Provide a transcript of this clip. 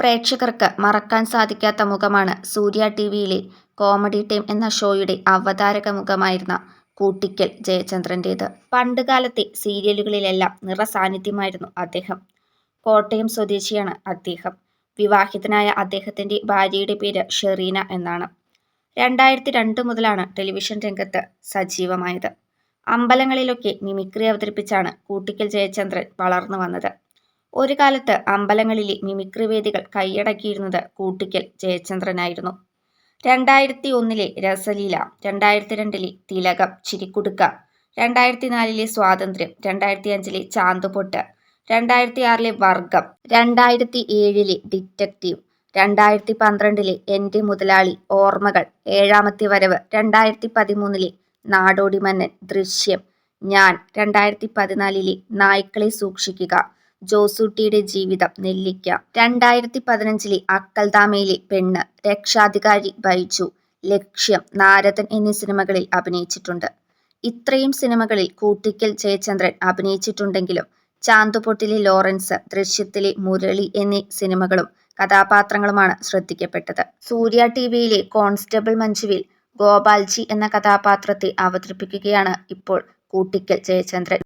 പ്രേക്ഷകർക്ക് മറക്കാൻ സാധിക്കാത്ത മുഖമാണ് സൂര്യ ടി വിയിലെ കോമഡി ടീം എന്ന ഷോയുടെ അവതാരക മുഖമായിരുന്ന കൂട്ടിക്കൽ ജയചന്ദ്രന്റേത് പണ്ടുകാലത്തെ സീരിയലുകളിലെല്ലാം നിറസാന്നിധ്യമായിരുന്നു അദ്ദേഹം. കോട്ടയം സ്വദേശിയാണ് അദ്ദേഹം. വിവാഹിതനായ അദ്ദേഹത്തിന്റെ ഭാര്യയുടെ പേര് ഷെറീന എന്നാണ്. രണ്ടായിരത്തി രണ്ട് മുതലാണ് ടെലിവിഷൻ രംഗത്ത് സജീവമായത്. അമ്പലങ്ങളിലൊക്കെ മിമിക്രി അവതരിപ്പിച്ചാണ് കൂട്ടിക്കൽ ജയചന്ദ്രൻ വളർന്നു വന്നത്. ഒരു കാലത്ത് അമ്പലങ്ങളിലെ മിമിക്രി വേദികൾ കൈയടക്കിയിരുന്നത് കൂട്ടിക്കൽ ജയചന്ദ്രനായിരുന്നു. രണ്ടായിരത്തി ഒന്നിലെ രസലീല രണ്ടായിരത്തി രണ്ടിലെ തിലകം ചിരിക്കുടുക്ക രണ്ടായിരത്തി നാലിലെ സ്വാതന്ത്ര്യം രണ്ടായിരത്തി അഞ്ചിലെ ചാന്തുപൊട്ട് രണ്ടായിരത്തി ആറിലെ വർഗം രണ്ടായിരത്തി ഏഴിലെ ഡിറ്റക്റ്റീവ് രണ്ടായിരത്തി പന്ത്രണ്ടിലെ എന്റെ മുതലാളി ഓർമ്മകൾ ഏഴാമത്തെ വരവ് രണ്ടായിരത്തി പതിമൂന്നിലെ നാടോടി മന്നൻ ദൃശ്യം ഞാൻ രണ്ടായിരത്തി പതിനാലിലെ നായ്ക്കളെ സൂക്ഷിക്കുക ജോസൂട്ടിയുടെ ജീവിതം നെല്ലിക്ക. രണ്ടായിരത്തി പതിനഞ്ചിലെ അക്കൽദാമയിലെ പെണ്ണ് രക്ഷാധികാരി ബൈജു ലക്ഷ്യം നാരദൻ എന്നീ സിനിമകളിൽ അഭിനയിച്ചിട്ടുണ്ട്. ഇത്രയും സിനിമകളിൽ കൂട്ടിക്കൽ ജയചന്ദ്രൻ അഭിനയിച്ചിട്ടുണ്ടെങ്കിലും ചാന്തുപൊട്ടിലെ ലോറൻസ് ദൃശ്യത്തിലെ മുരളി എന്നീ സിനിമകളും കഥാപാത്രങ്ങളുമാണ് ശ്രദ്ധിക്കപ്പെട്ടത്. സൂര്യ ടി വിയിലെ കോൺസ്റ്റബിൾ മഞ്ജുവിൽ ഗോപാൽജി എന്ന കഥാപാത്രത്തെ അവതരിപ്പിക്കുകയാണ് ഇപ്പോൾ കൂട്ടിക്കൽ ജയചന്ദ്രൻ.